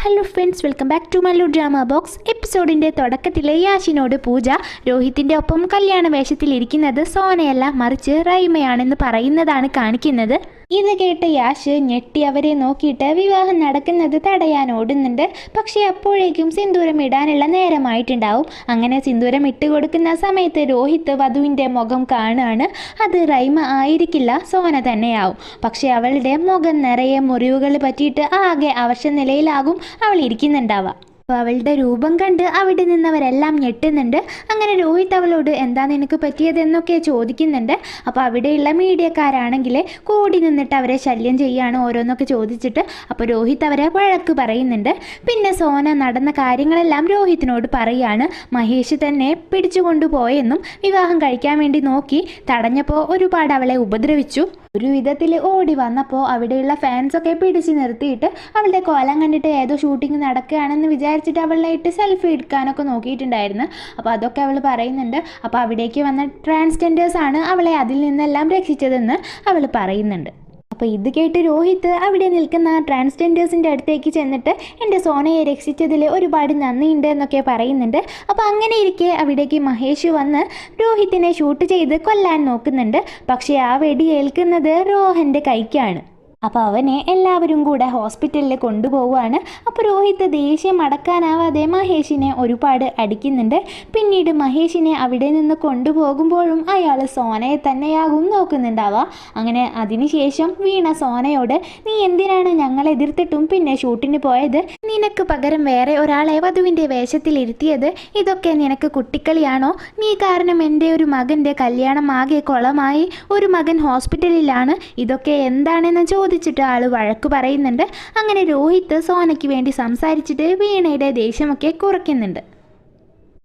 Hello friends welcome back to Mallu drama box എപ്പിസോഡിന്റെ തുടക്കത്തിലെ യാഷിനോട് പൂജ രോഹിത്തിന്റെ ഒപ്പം കല്യാണ വേഷത്തിൽ ഇരിക്കുന്നത് സോനയല്ല മറിച്ച് റൈമയാണെന്ന് പറയുന്നതാണ് കാണിക്കുന്നത്. ഇത് കേട്ട യാഷ് ഞെട്ടി അവരെ നോക്കിയിട്ട് വിവാഹം നടക്കുന്നത് തടയാൻ ഓടുന്നുണ്ട്. പക്ഷേ അപ്പോഴേക്കും സിന്ദൂരം ഇടാനുള്ള നേരമായിട്ടുണ്ടാവും. അങ്ങനെ സിന്ദൂരം ഇട്ട് കൊടുക്കുന്ന സമയത്ത് രോഹിത് വധുവിന്റെ മുഖം കാണുകയാണ് അത് റൈമ ആയിരിക്കില്ല സോന തന്നെയാവും. പക്ഷേ അവളുടെ മുഖം നിറയെ മുറിവുകൾ പറ്റിയിട്ട് ആകെ അവശ നിലയിലാകും അവൾ ഇരിക്കുന്നുണ്ടാവുക അപ്പോൾ അവളുടെ രൂപം കണ്ട് അവിടെ നിന്നവരെല്ലാം ഞെട്ടുന്നുണ്ട്. അങ്ങനെ രോഹിത് അവളോട് എന്താ നിനക്ക് പറ്റിയതെന്നൊക്കെ ചോദിക്കുന്നുണ്ട്. അപ്പോൾ അവിടെയുള്ള മീഡിയക്കാരാണെങ്കിൽ കൂടി നിന്നിട്ട് അവരെ ശല്യം ചെയ്യാണ് ഓരോന്നൊക്കെ ചോദിച്ചിട്ട് അപ്പോൾ രോഹിത് അവരെ വഴക്ക് പറയുന്നുണ്ട്. പിന്നെ സോന നടന്ന കാര്യങ്ങളെല്ലാം രോഹിത്തിനോട് പറയാണ്. മഹേഷ് തന്നെ പിടിച്ചു കൊണ്ടുപോയെന്നും വിവാഹം കഴിക്കാൻ വേണ്ടി നോക്കി തടഞ്ഞപ്പോൾ ഒരുപാട് അവളെ ഉപദ്രവിച്ചു. ഒരു വിധത്തിൽ ഓടി വന്നപ്പോൾ അവിടെയുള്ള ഫാൻസൊക്കെ പിടിച്ചു നിർത്തിയിട്ട് അവളുടെ കോലം കണ്ടിട്ട് ഏതോ ഷൂട്ടിംഗ് നടക്കുകയാണെന്ന് വിചാരിച്ചിട്ട് അവളായിട്ട് സെൽഫി എടുക്കാനൊക്കെ നോക്കിയിട്ടുണ്ടായിരുന്നു. അപ്പോൾ അതൊക്കെ അവൾ പറയുന്നുണ്ട്. അപ്പോൾ അവിടേക്ക് വന്ന ട്രാൻസ്ജെൻഡേഴ്സാണ് അവളെ അതിൽ നിന്നെല്ലാം രക്ഷിച്ചതെന്ന് അവൾ പറയുന്നുണ്ട്. അപ്പോൾ ഇത് കേട്ട് രോഹിത് അവിടെ നിൽക്കുന്ന ട്രാൻസ്ജെൻഡേഴ്സിന്റെ അടുത്തേക്ക് ചെന്നിട്ട് എന്റെ സോനയെ രക്ഷിച്ചതിൽ ഒരുപാട് നന്ദിയുണ്ട് എന്നൊക്കെ പറയുന്നുണ്ട്. അപ്പോൾ അങ്ങനെ ഇരിക്കെ അവിടേക്ക് മഹേഷ് വന്ന് രോഹിത്തിനെ ഷൂട്ട് ചെയ്ത് കൊല്ലാൻ നോക്കുന്നുണ്ട്. പക്ഷേ ആ വെടി ഏൽക്കുന്നത് രോഹന്റെ കൈക്കാണ്. അപ്പോൾ അവനെ എല്ലാവരും കൂടെ ഹോസ്പിറ്റലിൽ കൊണ്ടുപോവുകയാണ് അപ്പോൾ രോഹിത് ദേഷ്യം അടക്കാനാവാതെ മഹേഷിനെ ഒരുപാട് അടിക്കുന്നുണ്ട്. പിന്നീട് മഹേഷിനെ അവിടെ നിന്ന് കൊണ്ടുപോകുമ്പോഴും അയാൾ സോനയെ തന്നെയാകും നോക്കുന്നുണ്ടാവുക. അങ്ങനെ അതിനുശേഷം വീണ സോനയോട് നീ എന്തിനാണ് ഞങ്ങളെ എതിർത്തിട്ടും പിന്നെ ഷൂട്ടിന് പോയത്? നിനക്ക് പകരം വേറെ ഒരാളെ വധുവിന്റെ വേഷത്തിൽ ഇരുത്തിയത്? ഇതൊക്കെ നിനക്ക് കുട്ടിക്കളിയാണോ? നീ കാരണം എന്റെ ഒരു മകന്റെ കല്യാണം ആകെ കുളമായി. ഒരു മകൻ ഹോസ്പിറ്റലിലാണ് ഇതൊക്കെ എന്താണെന്ന് ചോദിച്ചിട്ട് ആൾ വഴക്ക് പറയുന്നുണ്ട്. അങ്ങനെ രോഹിത് സോനയ്ക്ക് വേണ്ടി സംസാരിച്ചിട്ട് വീണയുടെ ദേഷ്യമൊക്കെ കുറയ്ക്കുന്നുണ്ട്.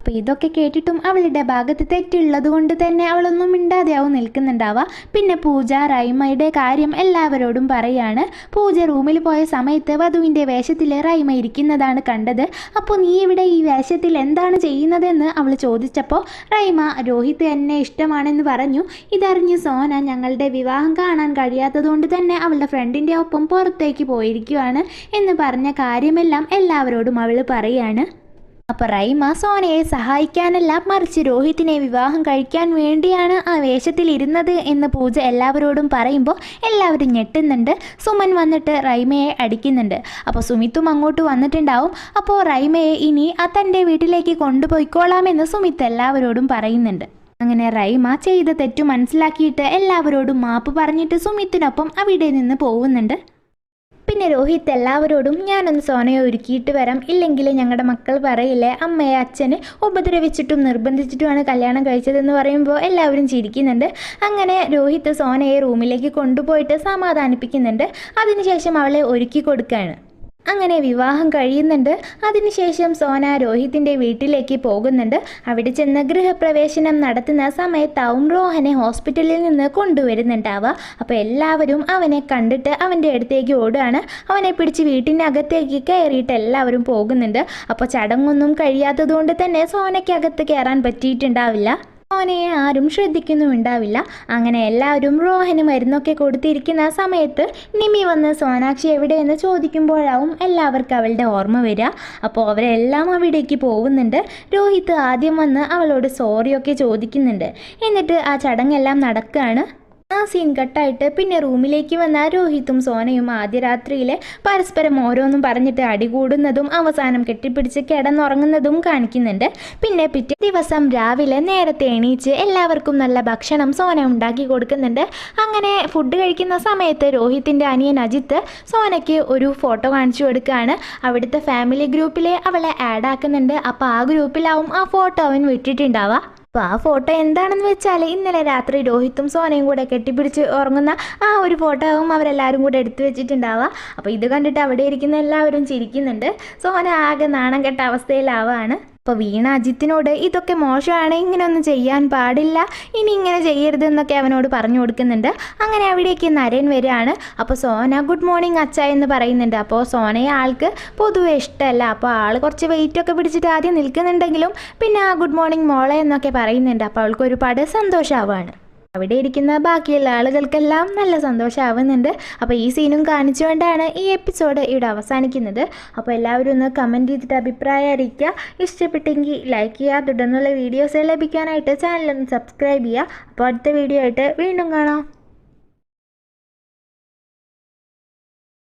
അപ്പോൾ ഇതൊക്കെ കേട്ടിട്ടും അവളുടെ ഭാഗത്ത് തെറ്റുള്ളത് കൊണ്ട് തന്നെ അവളൊന്നും മിണ്ടാതെയാവും നിൽക്കുന്നുണ്ടാവുക പിന്നെ പൂജ റൈമയുടെ കാര്യം എല്ലാവരോടും പറയാണ്. പൂജ റൂമിൽ പോയ സമയത്ത് വധുവിന്റെ വേഷത്തിൽ റൈമ ഇരിക്കുന്നതാണ് കണ്ടത്. അപ്പോൾ നീ ഇവിടെ ഈ വേഷത്തിൽ എന്താണ് ചെയ്യുന്നതെന്ന്? അവൾ ചോദിച്ചപ്പോൾ റൈമ രോഹിത് എന്നെ ഇഷ്ടമാണെന്ന് പറഞ്ഞു. ഇതറിഞ്ഞ് സോന ഞങ്ങളുടെ വിവാഹം കാണാൻ കഴിയാത്തതുകൊണ്ട് തന്നെ അവളുടെ ഫ്രണ്ടിന്റെ ഒപ്പം പുറത്തേക്ക് പോയിരിക്കുവാണ് എന്ന് പറഞ്ഞ കാര്യമെല്ലാം എല്ലാവരോടും അവൾ പറയാണ്. അപ്പോൾ റൈമ സോനയെ സഹായിക്കാനല്ല മറിച്ച് രോഹിത്തിനെ വിവാഹം കഴിക്കാൻ വേണ്ടിയാണ് ആ വേഷത്തിൽ ഇരുന്നത് എന്ന് പൂജ എല്ലാവരോടും പറയുമ്പോൾ എല്ലാവരും ഞെട്ടുന്നുണ്ട്. സുമൻ വന്നിട്ട് റൈമയെ അടിക്കുന്നുണ്ട്. അപ്പോൾ സുമിത്തും അങ്ങോട്ട് വന്നിട്ടുണ്ടാവും. അപ്പോൾ റൈമയെ ഇനി ആ തന്റെ വീട്ടിലേക്ക് കൊണ്ടുപോയിക്കോളാമെന്ന് സുമിത്ത് എല്ലാവരോടും പറയുന്നുണ്ട്. അങ്ങനെ റൈമ ചെയ്ത തെറ്റു മനസ്സിലാക്കിയിട്ട് എല്ലാവരോടും മാപ്പ് പറഞ്ഞിട്ട് സുമിത്തിനൊപ്പം അവിടെ നിന്ന് പോകുന്നുണ്ട്. പിന്നെ രോഹിത് എല്ലാവരോടും ഞാനൊന്ന് സോനയെ ഒരുക്കിയിട്ട് വരാം. ഇല്ലെങ്കിൽ ഞങ്ങളുടെ മക്കൾ പറയില്ലേ അമ്മയെ അച്ഛനെ ഉപദ്രവിച്ചിട്ടും നിർബന്ധിച്ചിട്ടുമാണ് കല്യാണം കഴിച്ചതെന്ന് പറയുമ്പോൾ എല്ലാവരും ചിരിക്കുന്നുണ്ട്. അങ്ങനെ രോഹിത് സോനയെ റൂമിലേക്ക് കൊണ്ടുപോയിട്ട് സമാധാനിപ്പിക്കുന്നുണ്ട്. അതിനുശേഷം അവളെ ഒരുക്കി കൊടുക്കുകയാണ് അങ്ങനെ വിവാഹം കഴിയുന്നുണ്ട്. അതിനുശേഷം സോന രോഹിത്തിന്റെ വീട്ടിലേക്ക് പോകുന്നുണ്ട്. അവിടെ ചെന്ന് ഗൃഹപ്രവേശനം നടത്തുന്ന സമയത്താവും റോഹനെ ഹോസ്പിറ്റലിൽ നിന്ന് കൊണ്ടുവരുന്നുണ്ടാവുക. അപ്പോൾ എല്ലാവരും അവനെ കണ്ടിട്ട് അവന്റെ അടുത്തേക്ക് ഓടുകയാണ്. അവനെ പിടിച്ച് വീട്ടിനകത്തേക്ക് കയറിയിട്ട് എല്ലാവരും പോകുന്നുണ്ട്. അപ്പോൾ ചടങ്ങൊന്നും കഴിയാത്തതുകൊണ്ട് തന്നെ സോനയ്ക്കകത്ത് കയറാൻ പറ്റിയിട്ടുണ്ടാവില്ല. സോനയെ ആരും ശ്രദ്ധിക്കുന്നുണ്ടാവില്ല അങ്ങനെ എല്ലാവരും റോഹന് മരുന്നൊക്കെ കൊടുത്തിരിക്കുന്ന സമയത്ത് നിമി വന്ന് സോനാക്ഷി എവിടെയെന്ന് ചോദിക്കുമ്പോഴാവും എല്ലാവർക്കും അവളുടെ ഓർമ്മ വരിക. അപ്പോൾ അവരെല്ലാം അവിടേക്ക് പോകുന്നുണ്ട്. രോഹിത് ആദ്യം വന്ന് അവളോട് സോറിയൊക്കെ ചോദിക്കുന്നുണ്ട്. എന്നിട്ട് ആ ചടങ്ങെല്ലാം നടക്കുകയാണ് സീൻ കട്ടായിട്ട് പിന്നെ റൂമിലേക്ക് വന്ന രോഹിത്തും സോനയും ആദ്യ രാത്രിയിലെ പരസ്പരം ഓരോന്നും പറഞ്ഞിട്ട് അടികൂടുന്നതും അവസാനം കെട്ടിപ്പിടിച്ച് കിടന്നുറങ്ങുന്നതും കാണിക്കുന്നുണ്ട്. പിന്നെ പിറ്റേ ദിവസം രാവിലെ നേരത്തെ എണീച്ച് എല്ലാവർക്കും നല്ല ഭക്ഷണം സോന ഉണ്ടാക്കി കൊടുക്കുന്നുണ്ട്. അങ്ങനെ ഫുഡ് കഴിക്കുന്ന സമയത്ത് രോഹിത്തിന്റെ അനിയൻ അജിത്ത് സോനയ്ക്ക് ഒരു ഫോട്ടോ കാണിച്ചു കൊടുക്കുകയാണ്. അവിടുത്തെ ഫാമിലി ഗ്രൂപ്പിൽ അവളെ ആഡ് ആക്കുന്നുണ്ട്. അപ്പോൾ ആ ഗ്രൂപ്പിലാവും ആ ഫോട്ടോ അവൻ വിട്ടിട്ടുണ്ടാവുക. അപ്പോൾ ആ ഫോട്ടോ എന്താണെന്ന് വെച്ചാൽ ഇന്നലെ രാത്രി രോഹിത്തും സോനയും കൂടെ കെട്ടിപ്പിടിച്ച് ഉറങ്ങുന്ന ആ ഒരു ഫോട്ടോ ആവും അവരെല്ലാവരും കൂടെ എടുത്തു വെച്ചിട്ടുണ്ടാവുക അപ്പോൾ ഇത് കണ്ടിട്ട് അവിടെ ഇരിക്കുന്ന എല്ലാവരും ചിരിക്കുന്നുണ്ട്. സോന ആകെ നാണം കെട്ട അവസ്ഥയിലാവാണ്. അപ്പോൾ വീണ അജിത്തിനോട് ഇതൊക്കെ മോശമാണ് ഇങ്ങനെയൊന്നും ചെയ്യാൻ പാടില്ല ഇനി ഇങ്ങനെ ചെയ്യരുത് എന്നൊക്കെ അവനോട് പറഞ്ഞു കൊടുക്കുന്നുണ്ട്. അങ്ങനെ അവിടേക്ക് നരൻ വരികയാണ്. അപ്പോൾ സോന ഗുഡ് മോർണിംഗ് അച്ഛ എന്ന് പറയുന്നുണ്ട്. അപ്പോൾ സോനയെ ആൾക്ക് പൊതുവെ ഇഷ്ടമല്ല. അപ്പോൾ ആൾ കുറച്ച് വെയിറ്റൊക്കെ പിടിച്ചിട്ട് ആദ്യം നിൽക്കുന്നുണ്ടെങ്കിലും പിന്നെ ആ ഗുഡ് മോർണിംഗ് മോളെ എന്നൊക്കെ പറയുന്നുണ്ട്. അപ്പോൾ അവൾക്ക് ഒരുപാട് സന്തോഷമാവാണ് അവിടെ ഇരിക്കുന്ന ബാക്കിയുള്ള ആളുകൾക്കെല്ലാം നല്ല സന്തോഷമാവുന്നുണ്ട് അപ്പോൾ ഈ സീനും കാണിച്ചുകൊണ്ടാണ് ഈ എപ്പിസോഡ് ഇവിടെ അവസാനിക്കുന്നത്. അപ്പോൾ എല്ലാവരും ഒന്ന് കമന്റ് ചെയ്തിട്ട് അഭിപ്രായം അറിയിക്കുക. ഇഷ്ടപ്പെട്ടെങ്കിൽ ലൈക്ക് ചെയ്യുക. തുടർന്നുള്ള വീഡിയോസ് ലഭിക്കാനായിട്ട് ചാനൽ ഒന്ന് സബ്സ്ക്രൈബ് ചെയ്യുക. അപ്പോൾ അടുത്ത വീഡിയോ ആയിട്ട് വീണ്ടും കാണാം.